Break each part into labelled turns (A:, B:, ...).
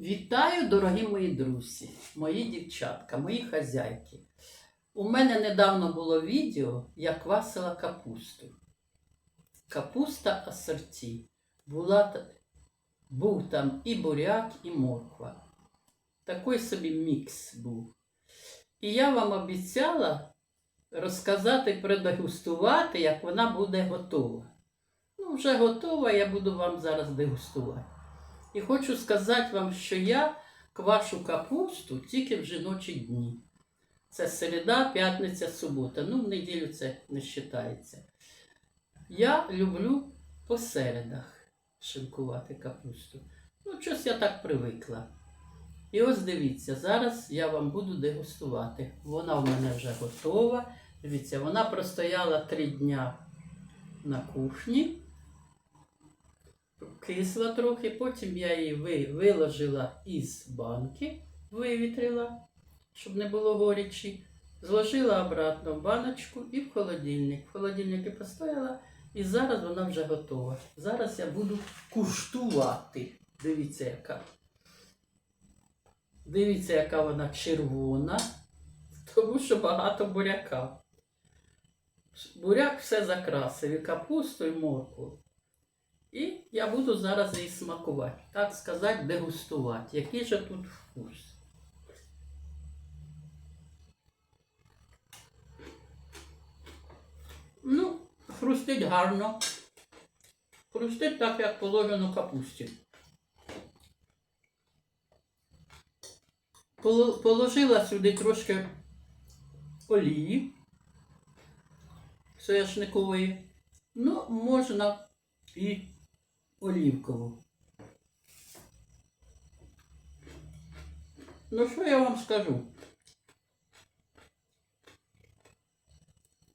A: Вітаю, дорогі мої друзі, мої дівчатка, мої хазяйки. У мене недавно було відео, як квасила капусту. Капуста асорті. Була, був там і буряк, і морква. Такий собі мікс був. І я вам обіцяла розказати, продегустувати, як вона буде готова. Ну, вже готова, я буду вам зараз дегустувати. І хочу сказати вам, що я квашу капусту тільки в жіночі дні. Це середа, п'ятниця, субота. Ну, в неділю це не вважається. Я люблю по середах шинкувати капусту. Ну, щось я так привикла. І ось дивіться, зараз я вам буду дегустувати. Вона в мене вже готова. Дивіться, вона простояла три дня на кухні кисла трохи, потім я її виложила із банки, вивітрила, щоб не було горячі. Зложила обратно в баночку і в холодильник. В холодильнику постояла, і зараз вона вже готова. Зараз я буду куштувати. Дивіться, яка. Дивіться, яка вона червона, тому що багато буряка. Буряк все закрасив, і капусту, і моркву. І я буду зараз її смакувати. Так сказати, дегустувати. Який же тут вкус. Ну, хрустить гарно. Хрустить так, як положено капусті. Положила сюди трошки олії соняшникової. Ну, можна і олівкову. Ну, що я вам скажу?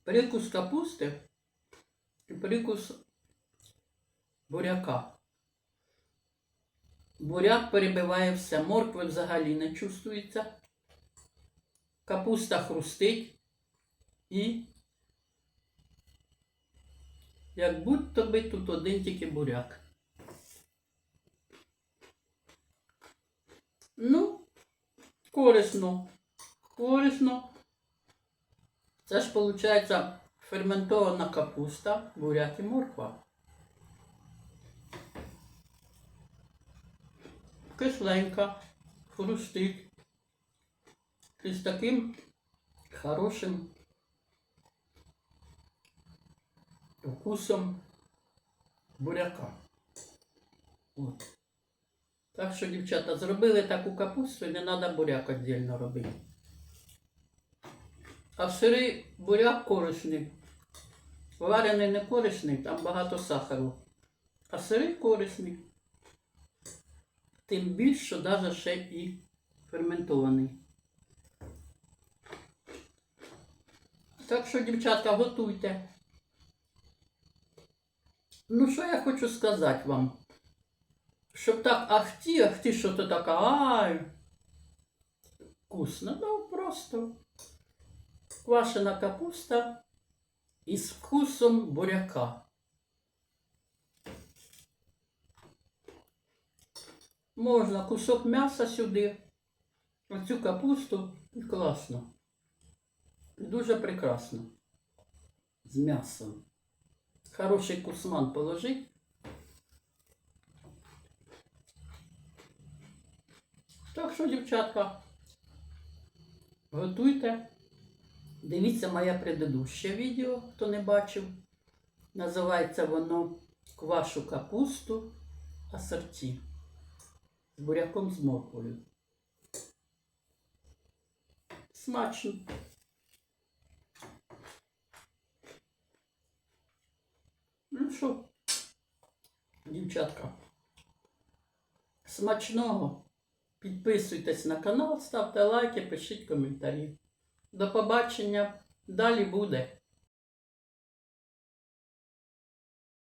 A: Прикус капусти і прикус буряка. Буряк перебиває все, моркви взагалі не чувствується. Капуста хрустить і як будь-то би тут один тільки буряк. Ну, корисно. Корисно. Це ж виходить ферментована капуста, буряк і морква. Кисленька, хрустить. І з таким хорошим вкусом буряка. От. Так що, дівчата, зробили таку капусту не треба буряк віддільно робити. А сирий буряк корисний. Варений не корисний, там багато сахару. А сирий корисний. Тим більше, що навіть ще і ферментований. Так що, дівчатка, готуйте. Ну, що я хочу сказати вам? Щоб так ахті, ахті, що то така, ай. Вкусно, ну просто. Квашена капуста із вкусом буряка. Можна кусок м'яса сюди, оцю капусту і класно. Дуже прекрасно. З м'ясом. Хороший кусман положить. Так що, дівчатка, готуйте. Дивіться моє предыдуще відео, хто не бачив. Називається воно Квашу капусту асорті з буряком з морквою. Смачно. Ну що, дівчатка, смачного. Підписуйтесь на канал, ставте лайки, пишіть коментарі. До побачення. Далі буде.